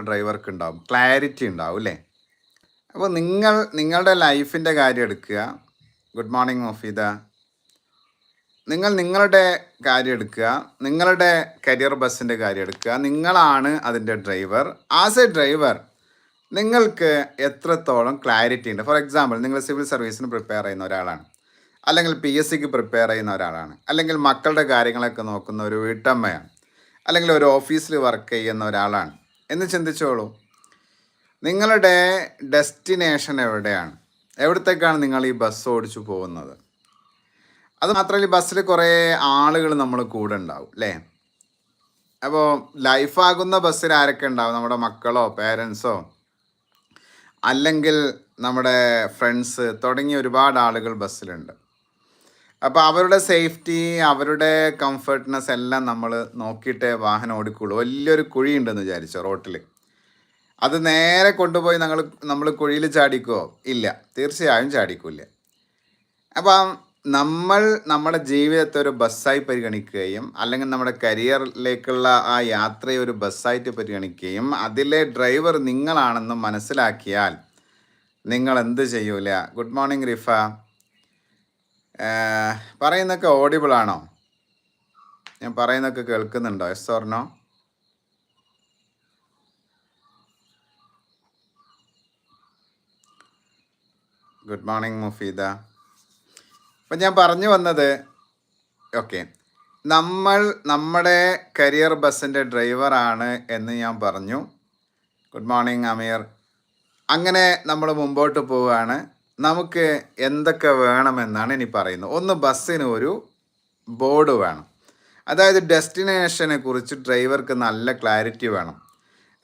ഡ്രൈവർക്ക് ഉണ്ടാവും. ക്ലാരിറ്റി ഉണ്ടാവും അല്ലേ? അപ്പോൾ നിങ്ങൾ നിങ്ങളുടെ ലൈഫിന്റെ കാര്യം എടുക്കുക. ഗുഡ് മോർണിംഗ് മൊഫീദ നിങ്ങൾ നിങ്ങളുടെ കാര്യം എടുക്കുക. നിങ്ങളുടെ കരിയർ ബസ്സിന്റെ കാര്യം എടുക്കുക. നിങ്ങളാണ് അതിന്റെ ഡ്രൈവർ ആസ് എ ഡ്രൈവർ നിങ്ങൾക്ക് എത്രത്തോളം ക്ലാരിറ്റി ഉണ്ട്? ഫോർ എക്സാമ്പിൾ നിങ്ങൾ സിവിൽ സർവീസിന് പ്രിപ്പയർ ചെയ്യുന്ന ഒരാളാണ്. അല്ലെങ്കിൽ പി എസ് സിക്ക് പ്രിപ്പയർ ചെയ്യുന്ന ഒരാളാണ്. അല്ലെങ്കിൽ മക്കളുടെ കാര്യങ്ങളൊക്കെ നോക്കുന്ന ഒരു വീട്ടമ്മയാണ്. അല്ലെങ്കിൽ ഒരു ഓഫീസിൽ വർക്ക് ചെയ്യുന്ന ഒരാളാണ്. എന്ന് ചിന്തിച്ചോളൂ. നിങ്ങളുടെ ഡെസ്റ്റിനേഷൻ എവിടെയാണ്? എവിടത്തേക്കാണ് നിങ്ങൾ ഈ ബസ് ഓടിച്ചു പോകുന്നത്? അത് മാത്രമല്ല ഈ ബസ്സിൽ കുറേ ആളുകൾ നമ്മൾ കൂടെ ഉണ്ടാവും അല്ലേ? അപ്പോൾ ലൈഫാകുന്ന ബസ്സിൽ ആരൊക്കെ ഉണ്ടാവും? നമ്മുടെ മക്കളോ പേരൻസോ അല്ലെങ്കിൽ നമ്മുടെ ഫ്രണ്ട്സ് തുടങ്ങിയ ഒരുപാട് ആളുകൾ ബസ്സിലുണ്ട് അപ്പോൾ അവരുടെ സേഫ്റ്റി അവരുടെ കംഫർട്ട്നെസ് എല്ലാം നമ്മൾ നോക്കിയിട്ടേ വാഹനം ഓടിക്കുള്ളൂ. വലിയൊരു കുഴി ഉണ്ടെന്ന് വിചാരിച്ചോ റോട്ടിൽ അത് നേരെ കൊണ്ടുപോയി ഞങ്ങൾ നമ്മൾ കുഴിയിൽ ചാടിക്കുമോ ഇല്ല. തീർച്ചയായും ചാടിക്കില്ല. അപ്പോൾ നമ്മൾ നമ്മുടെ ജീവിതത്തെ ഒരു ബസ്സായി പരിഗണിക്കുകയും അല്ലെങ്കിൽ നമ്മുടെ കരിയറിലേക്കുള്ള ആ യാത്രയെ ഒരു ബസ്സായിട്ട് പരിഗണിക്കുകയും അതിലെ ഡ്രൈവർ നിങ്ങളാണെന്ന് മനസ്സിലാക്കിയാൽ നിങ്ങൾ എന്ത് ചെയ്യൂല? Good morning Rifa. പറയുന്നൊക്കെ ഓഡിബിൾ ആണോ? ഞാൻ പറയുന്നൊക്കെ കേൾക്കുന്നുണ്ടോ? Yes or no good morning Mufeeda. അപ്പം ഞാൻ പറഞ്ഞു വന്നത് ഓക്കെ നമ്മൾ നമ്മുടെ കരിയർ ബസ്സിന്റെ ഡ്രൈവറാണ് എന്ന് ഞാൻ പറഞ്ഞു. ഗുഡ് മോർണിംഗ് അമീർ അങ്ങനെ നമ്മൾ മുമ്പോട്ട് പോവുകയാണ്. നമുക്ക് എന്തൊക്കെ വേണമെന്നാണ് ഇനി പറയുന്നത്. ഒന്ന് ബസ്സിന് ഒരു ബോർഡ് വേണം. അതായത് ഡെസ്റ്റിനേഷനെ കുറിച്ച് ഡ്രൈവർക്ക് നല്ല ക്ലാരിറ്റി വേണം.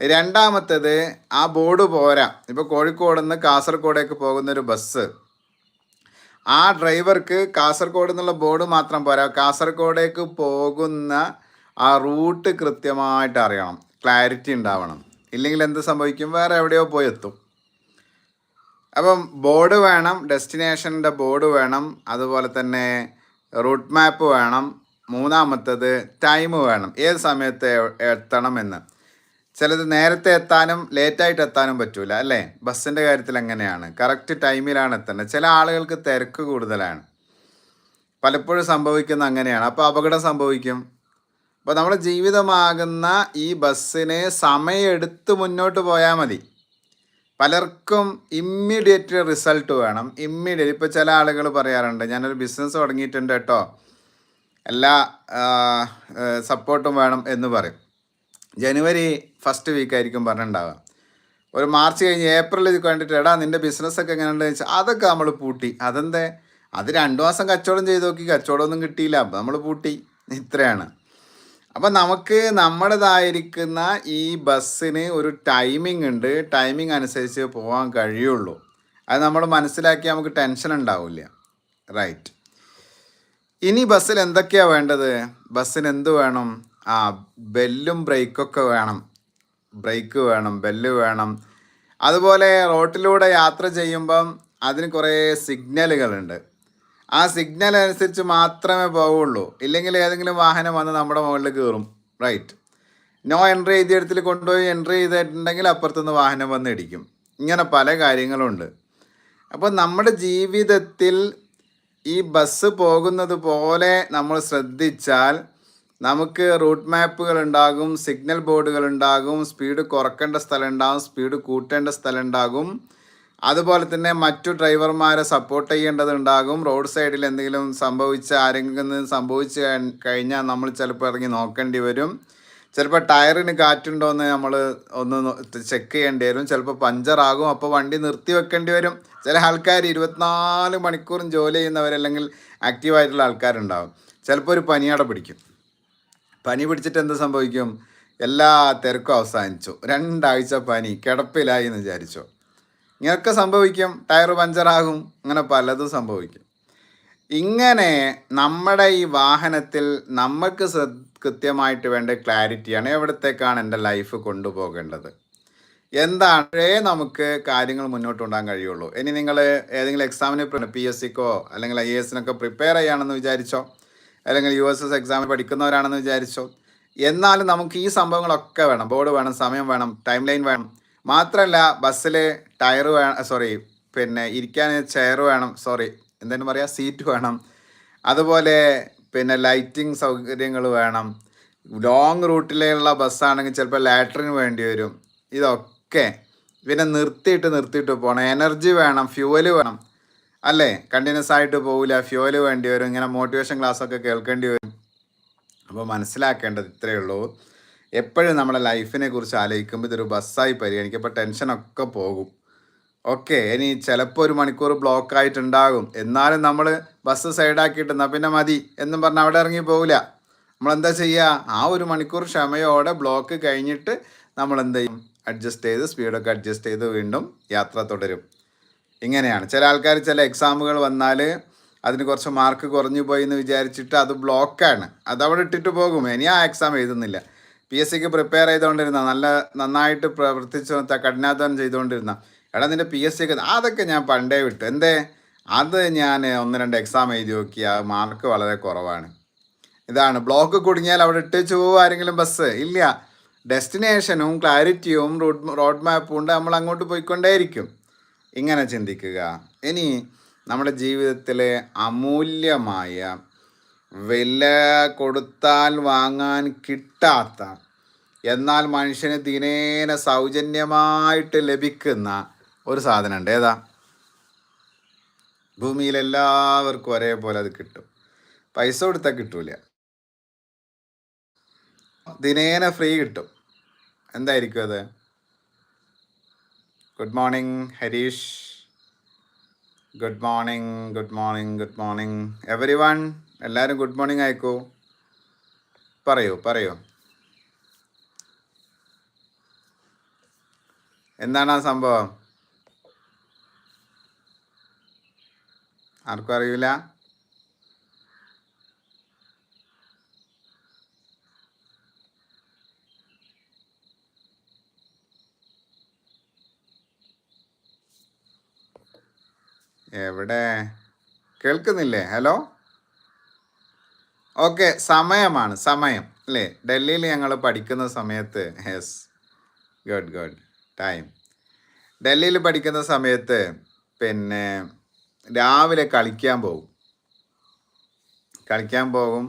രണ്ടാമത്തേത് ആ ബോർഡ് പോരാ. ഇപ്പോൾ കോഴിക്കോട് നിന്ന് കാസർഗോഡേക്ക് പോകുന്നൊരു ബസ്. ആ ഡ്രൈവർക്ക് കാസർഗോഡ് എന്നുള്ള ബോർഡ് മാത്രം പോരാ. കാസർഗോഡേക്ക് പോകുന്ന ആ റൂട്ട് കൃത്യമായിട്ട് അറിയണം. ക്ലാരിറ്റി ഉണ്ടാവണം. ഇല്ലെങ്കിൽ എന്ത് സംഭവിക്കും? വേറെ എവിടെയോ പോയി എത്തും. അപ്പം ബോർഡ് വേണം ഡെസ്റ്റിനേഷന്റെ ബോർഡ് വേണം അതുപോലെ തന്നെ റൂട്ട് മാപ്പ് വേണം മൂന്നാമത്തത് ടൈം വേണം. ഏത് സമയത്ത് എത്തണം എന്ന് ചിലത് നേരത്തെ എത്താനും ലേറ്റായിട്ട് എത്താനും പറ്റൂല അല്ലേ? ബസ്സിന്റെ കാര്യത്തിൽ എങ്ങനെയാണ്? കറക്റ്റ് ടൈമിലാണ് എത്തേണ്ടത്. ചില ആളുകൾക്ക് തിരക്ക് കൂടുതലാണ്. പലപ്പോഴും സംഭവിക്കുന്ന അങ്ങനെയാണ്. അപ്പോൾ അപകടം സംഭവിക്കും. അപ്പോൾ നമ്മുടെ ജീവിതമാകുന്ന ഈ ബസ്സിന് സമയമെടുത്ത് മുന്നോട്ട് പോയാൽ മതി. പലർക്കും ഇമ്മീഡിയറ്റ് റിസൾട്ട് വേണം. ഇമ്മീഡിയറ്റ് ഇപ്പോൾ ചില ആളുകൾ പറയാറുണ്ട് ഞാനൊരു ബിസിനസ് തുടങ്ങിയിട്ടുണ്ട് കേട്ടോ എല്ലാ സപ്പോർട്ടും വേണം എന്ന് പറയും. ജനുവരി ഫസ്റ്റ് വീക്ക് ആയിരിക്കും പറഞ്ഞിട്ടുണ്ടാവുക. ഒരു മാർച്ച് കഴിഞ്ഞ് ഏപ്രിൽ കണ്ടിട്ട് എടാ നിന്റെ ബിസിനസ്സൊക്കെ എങ്ങനെയുണ്ടെന്ന് വെച്ചാൽ അതൊക്കെ നമ്മൾ പൂട്ടി. അതെന്തേ? അത് രണ്ട് മാസം കച്ചവടം ചെയ്ത് നോക്കി കച്ചവടമൊന്നും കിട്ടിയില്ല. അപ്പം നമ്മൾ പൂട്ടി. ഇത്രയാണ്. അപ്പം നമുക്ക് നമ്മുടേതായിരിക്കുന്ന ഈ ബസ്സിന് ഒരു ടൈമിംഗ് ഉണ്ട്. ടൈമിംഗ് അനുസരിച്ച് പോകാൻ കഴിയുള്ളൂ. അത് നമ്മൾ മനസ്സിലാക്കി നമുക്ക് ടെൻഷൻ ഉണ്ടാവില്ല. റൈറ്റ് ഇനി ബസ്സിൽ എന്തൊക്കെയാണ് വേണ്ടത്? ബസ്സിന് എന്ത് വേണം? ആ ബെല്ലും ബ്രേക്കൊക്കെ വേണം. ബ്രേക്ക് വേണം ബെല്ല് വേണം. അതുപോലെ റോട്ടിലൂടെ യാത്ര ചെയ്യുമ്പം അതിന് കുറേ സിഗ്നലുകളുണ്ട് ആ സിഗ്നൽ അനുസരിച്ച് മാത്രമേ പോവുള്ളൂ. ഇല്ലെങ്കിൽ ഏതെങ്കിലും വാഹനം വന്ന് നമ്മുടെ മുകളിൽ കയറും. റൈറ്റ് നോ എൻട്രി എഴുതിയിടത്തിൽ കൊണ്ടുപോയി എൻട്രി ചെയ്തിട്ടുണ്ടെങ്കിൽ അപ്പുറത്തുനിന്ന് വാഹനം വന്ന് ഇടിക്കും. ഇങ്ങനെ പല കാര്യങ്ങളുണ്ട്. അപ്പോൾ നമ്മുടെ ജീവിതത്തിൽ ഈ ബസ് പോകുന്നത് പോലെ നമ്മൾ ശ്രദ്ധിച്ചാൽ നമുക്ക് റൂട്ട് മാപ്പുകൾ ഉണ്ടാകും സിഗ്നൽ ബോർഡുകൾ ഉണ്ടാകും സ്പീഡ് കുറക്കേണ്ട സ്ഥലം ഉണ്ടാകും സ്പീഡ് കൂട്ടേണ്ട സ്ഥലം ഉണ്ടാകും. അതുപോലെ തന്നെ മറ്റു ഡ്രൈവർമാരെ സപ്പോർട്ട് ചെയ്യേണ്ടതുണ്ടാകും. റോഡ് സൈഡിൽ എന്തെങ്കിലും സംഭവിച്ച ആരെങ്കിലും സംഭവിച്ചു കഴിഞ്ഞാൽ നമ്മൾ ചിലപ്പോൾ ഇറങ്ങി നോക്കേണ്ടി വരും. ചിലപ്പോൾ ടയറിന് കാറ്റുണ്ടോയെന്ന് നമ്മൾ ഒന്ന് ചെക്ക് ചെയ്യേണ്ടി വരും. ചിലപ്പോൾ പഞ്ചറാകും അപ്പോൾ വണ്ടി നിർത്തി വെക്കേണ്ടി വരും. ചില ആൾക്കാർ ഇരുപത്തിനാല് മണിക്കൂറും ജോലി ചെയ്യുന്നവരല്ലെങ്കിൽ ആക്റ്റീവായിട്ടുള്ള ആൾക്കാരുണ്ടാവും. ചിലപ്പോൾ ഒരു പനിയട പിടിക്കും. പനി പിടിച്ചിട്ട് എന്ത് സംഭവിക്കും? എല്ലാ തിരക്കും അവസാനിച്ചു. രണ്ടാഴ്ച പനി കിടപ്പിലായി എന്ന് വിചാരിച്ചു. ഇങ്ങനെയൊക്കെ സംഭവിക്കും. ടയർ പഞ്ചറാകും. അങ്ങനെ പലതും സംഭവിക്കും. ഇങ്ങനെ നമ്മുടെ ഈ വാഹനത്തിൽ നമുക്ക് കൃത്യമായിട്ട് വേണ്ട ക്ലാരിറ്റിയാണ് എവിടത്തേക്കാണ് എന്റെ ലൈഫ് കൊണ്ടുപോകേണ്ടത്. എന്താണേ നമുക്ക് കാര്യങ്ങൾ മുന്നോട്ട് കൊണ്ടുപോകാൻ കഴിയുള്ളൂ. ഇനി നിങ്ങൾ ഏതെങ്കിലും എക്സാമിന് പി എസ് സിക്കോ അല്ലെങ്കിൽ ഐ എസിനൊക്കെ പ്രിപ്പയർ ചെയ്യുകയാണെന്ന് വിചാരിച്ചോ? അല്ലെങ്കിൽ യു എസ് എസ് എക്സാമിന് പഠിക്കുന്നവരാണെന്ന് വിചാരിച്ചോ? എന്നാലും നമുക്ക് ഈ സംഭവങ്ങളൊക്കെ വേണം. ബോർഡ് വേണം സമയം വേണം ടൈം ലൈൻ വേണം മാത്രമല്ല ബസ്സിൽ ടയർ വേണം സോറി പിന്നെ ഇരിക്കാൻ ചെയർ വേണം സോറി എന്തായാലും പറയുക സീറ്റ് വേണം. അതുപോലെ പിന്നെ ലൈറ്റിംഗ് സൗകര്യങ്ങൾ വേണം. ലോങ് റൂട്ടിലുള്ള ബസ്സാണെങ്കിൽ ചിലപ്പോൾ ലാറ്ററിന് വേണ്ടി വരും. ഇതൊക്കെ പിന്നെ നിർത്തിയിട്ട് നിർത്തിയിട്ട് പോകണം എനർജി വേണം ഫ്യൂവൽ വേണം. അല്ലേ? കണ്ടിന്യൂസ് ആയിട്ട് പോകില്ല ഫ്യൂവൽ വേണ്ടി വരും. ഇങ്ങനെ മോട്ടിവേഷൻ ക്ലാസ് ഒക്കെ കേൾക്കേണ്ടി വരും. അപ്പോൾ മനസ്സിലാക്കേണ്ടത് ഇത്രയേ ഉള്ളൂ. എപ്പോഴും നമ്മുടെ ലൈഫിനെ കുറിച്ച് ആലോചിക്കുമ്പോൾ ഇതൊരു ബസ്സായി പരിഗണിക്കും. അപ്പോൾ ടെൻഷനൊക്കെ പോകും. ഓക്കെ ഇനി ചിലപ്പോൾ ഒരു മണിക്കൂർ ബ്ലോക്ക് ആയിട്ടുണ്ടാകും. എന്നാലും നമ്മൾ ബസ് സൈഡാക്കിയിട്ട് എന്നാൽ പിന്നെ മതി എന്നും പറഞ്ഞ് അവിടെ ഇറങ്ങി പോകില്ല നമ്മളെന്താ ചെയ്യുക ആ ഒരു മണിക്കൂർ ക്ഷമയോടെ ബ്ലോക്ക് കഴിഞ്ഞിട്ട് നമ്മൾ എന്ത് ചെയ്യും? അഡ്ജസ്റ്റ് ചെയ്ത് സ്പീഡൊക്കെ അഡ്ജസ്റ്റ് ചെയ്ത് വീണ്ടും യാത്ര തുടരും. ഇങ്ങനെയാണ്. ചില ആൾക്കാർ ചില എക്സാമുകൾ വന്നാൽ അതിന് കുറച്ച് മാർക്ക് കുറഞ്ഞു പോയി എന്ന് വിചാരിച്ചിട്ട് അത് ബ്ലോക്കാണ് അത് അവിടെ ഇട്ടിട്ട് പോകും. ഇനി ആ എക്സാം എഴുതുന്നില്ല. പി എസ് സിക്ക് പ്രിപ്പയർ ചെയ്തുകൊണ്ടിരുന്ന നല്ല നന്നായിട്ട് പ്രവർത്തിച്ചു കഠിനാധ്വാനം ചെയ്തുകൊണ്ടിരുന്ന എടാ നിന്റെ പി എസ് സി ഒക്കെ അതൊക്കെ ഞാൻ പണ്ടേ വിട്ടു. എന്തേ? അത് ഞാൻ ഒന്ന് രണ്ട് എക്സാം എഴുതി നോക്കി. ആ മാർക്ക് വളരെ കുറവാണ്. ഇതാണ്. ബ്ലോക്ക് കുടുങ്ങിയാൽ അവിടെ ഇട്ടേച്ച് പോകുമോ ആരെങ്കിലും ബസ് ഇല്ല. ഡെസ്റ്റിനേഷനും ക്ലാരിറ്റിയും റോഡ് റോഡ് മാപ്പും ഉണ്ട്. നമ്മൾ അങ്ങോട്ട് പോയിക്കൊണ്ടേയിരിക്കും. ഇങ്ങനെ ചിന്തിക്കുക. ഇനി നമ്മുടെ ജീവിതത്തിലെ അമൂല്യമായ വില കൊടുത്താൽ വാങ്ങാൻ കിട്ടാത്ത എന്നാൽ മനുഷ്യന് ദിനേന സൗജന്യമായിട്ട് ലഭിക്കുന്ന ഒരു സാധനമുണ്ട്. ഏതാ? ഭൂമിയിൽ എല്ലാവർക്കും ഒരേപോലെ അത് കിട്ടും. പൈസ കൊടുത്താൽ കിട്ടൂല. ദിനേന ഫ്രീ കിട്ടും. എന്തായിരിക്കും അത്? Good morning Harish. Good morning good morning good morning. Everyone എല്ലാവരും ഗുഡ് മോർണിംഗ് അയക്കൂ പറയൂ പറയൂ. എന്താണ് ആ സംഭവം? ആർക്കും അറിയില്ല എവിടെ? കേൾക്കുന്നില്ലേ? ഹലോ? ഓക്കെ സമയമാണ് സമയം. അല്ലേ? ഡൽഹിയിൽ ഞങ്ങൾ പഠിക്കുന്ന സമയത്ത് യെസ്. Good good. ടൈം. ഡൽഹിയിൽ പഠിക്കുന്ന സമയത്ത് പിന്നെ രാവിലെ കളിക്കാൻ പോകും. കളിക്കാൻ പോകും.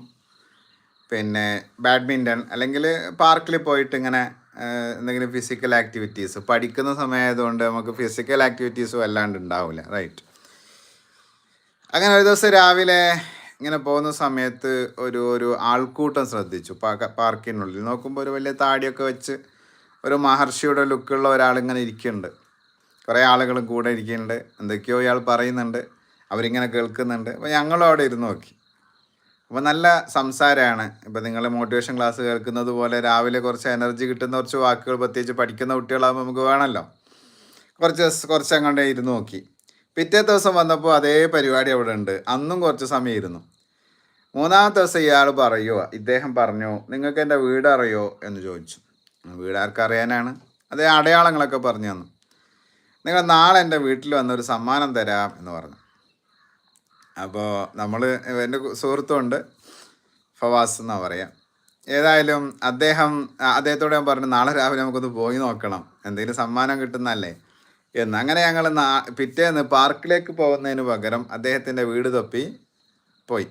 പിന്നെ ബാഡ്മിന്റൺ അല്ലെങ്കിൽ പാർക്കിൽ പോയിട്ട് ഇങ്ങനെ എന്തെങ്കിലും ഫിസിക്കൽ ആക്ടിവിറ്റീസ് പഠിക്കുന്ന സമയമായതുകൊണ്ട് നമുക്ക് ഫിസിക്കൽ ആക്ടിവിറ്റീസും അല്ലാണ്ട് ഉണ്ടാവില്ല. റൈറ്റ് അങ്ങനെ ഒരു ദിവസം രാവിലെ ഇങ്ങനെ പോകുന്ന സമയത്ത് ഒരു ഒരു ആൾക്കൂട്ടം ശ്രദ്ധിച്ചു. പാർക്കിനുള്ളിൽ. നോക്കുമ്പോൾ ഒരു വലിയ താടിയൊക്കെ വെച്ച് ഒരു മഹർഷിയുടെ ലുക്കുള്ള ഒരാൾ ഇങ്ങനെ ഇരിക്കുന്നുണ്ട്. കുറേ ആളുകളും കൂടെ ഇരിക്കുന്നുണ്ട്. എന്തൊക്കെയോ ഇയാൾ പറയുന്നുണ്ട്. അവരിങ്ങനെ കേൾക്കുന്നുണ്ട്. അപ്പോൾ ഞങ്ങളും അവിടെ ഇരുന്ന് നോക്കി. അപ്പോൾ നല്ല സംസാരമാണ്. ഇപ്പോൾ നിങ്ങൾ മോട്ടിവേഷൻ ക്ലാസ് കേൾക്കുന്നത് പോലെ രാവിലെ കുറച്ച് എനർജി കിട്ടുന്ന കുറച്ച് വാക്കുകൾ പ്രത്യേകിച്ച് പഠിക്കുന്ന കുട്ടികളാകുമ്പോൾ നമുക്ക് വേണമല്ലോ. കുറച്ച് കുറച്ച് അങ്ങോട്ട് ഇരുന്ന് നോക്കി. പിറ്റേ ദിവസം വന്നപ്പോൾ അതേ പരിപാടി അവിടെ ഉണ്ട്. അന്നും കുറച്ച് സമയം ഇരുന്നു. മൂന്നാമത്തെ ദിവസം ഇയാൾ പറയുമോ ഇദ്ദേഹം പറഞ്ഞു നിങ്ങൾക്ക് എന്റെ വീട് അറിയോ? എന്ന് ചോദിച്ചു. വീട് ആർക്കറിയാനാണ്. അതേ അടയാളങ്ങളൊക്കെ പറഞ്ഞു തന്നു. നിങ്ങൾ നാളെ എന്റെ വീട്ടിൽ വന്നൊരു സമ്മാനം തരാം എന്ന് പറഞ്ഞു. അപ്പോൾ നമ്മൾ എന്റെ സുഹൃത്തുണ്ട് ഫവാസ് എന്നാണ് പറയാം. ഏതായാലും അദ്ദേഹം അദ്ദേഹത്തോട് ഞാൻ പറഞ്ഞു നാളെ രാവിലെ നമുക്കൊന്ന് പോയി നോക്കണം. എന്തെങ്കിലും സമ്മാനം കിട്ടുന്നല്ലേ? എന്ന്. അങ്ങനെ ഞങ്ങൾ പിറ്റേന്ന് പാർക്കിലേക്ക് പോകുന്നതിന് പകരം അദ്ദേഹത്തിന്റെ വീട് തൊപ്പി പോയി.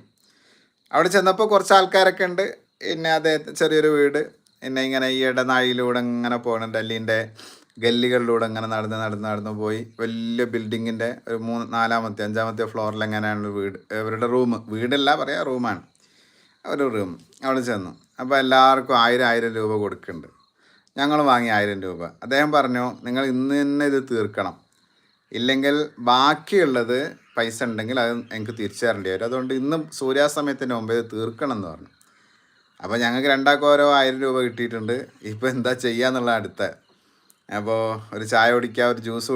അവിടെ ചെന്നപ്പോൾ കുറച്ച് ആൾക്കാരൊക്കെ ഉണ്ട്. പിന്നെ അദ്ദേഹത്തിന് ചെറിയൊരു വീട്. പിന്നെ ഇങ്ങനെ ഈ ഇടനാഴിയിലൂടെ ഇങ്ങനെ പോകണം ഡൽഹിന്റെ ഗല്ലികളിലൂടെ അങ്ങനെ നടന്ന് നടന്ന് നടന്ന് പോയി. വലിയ ബിൽഡിങ്ങിന്റെ ഒരു മൂന്ന് നാലാമത്തെ അഞ്ചാമത്തെ ഫ്ലോറിൽ എങ്ങനെയാണ് വീട്? അവരുടെ റൂം. വീടല്ല പറയാ റൂമാണ്. ഒരു റൂം. അവിടെ ചെന്നു. അപ്പോൾ എല്ലാവർക്കും ആയിരം ആയിരം രൂപ കൊടുക്കുന്നുണ്ട്. ഞങ്ങൾ വാങ്ങി ആയിരം രൂപ. അദ്ദേഹം പറഞ്ഞു നിങ്ങൾ ഇന്ന് തന്നെ ഇത് തീർക്കണം. ഇല്ലെങ്കിൽ ബാക്കിയുള്ളത് പൈസ ഉണ്ടെങ്കിൽ അത് എനിക്ക് തിരിച്ചു തരേണ്ടി വരും. അതുകൊണ്ട് ഇന്ന് സൂര്യാസമയത്തിന് മുമ്പ് ഇത് തീർക്കണം എന്ന് പറഞ്ഞു. അപ്പോൾ ഞങ്ങൾക്ക് രണ്ടാൾക്കും ഓരോ ആയിരം രൂപ കിട്ടിയിട്ടുണ്ട്. ഇപ്പോൾ എന്താ ചെയ്യുക എന്നുള്ള അടുത്ത. അപ്പോൾ ഒരു ചായ കുടിക്കുക ഒരു ജ്യൂസ്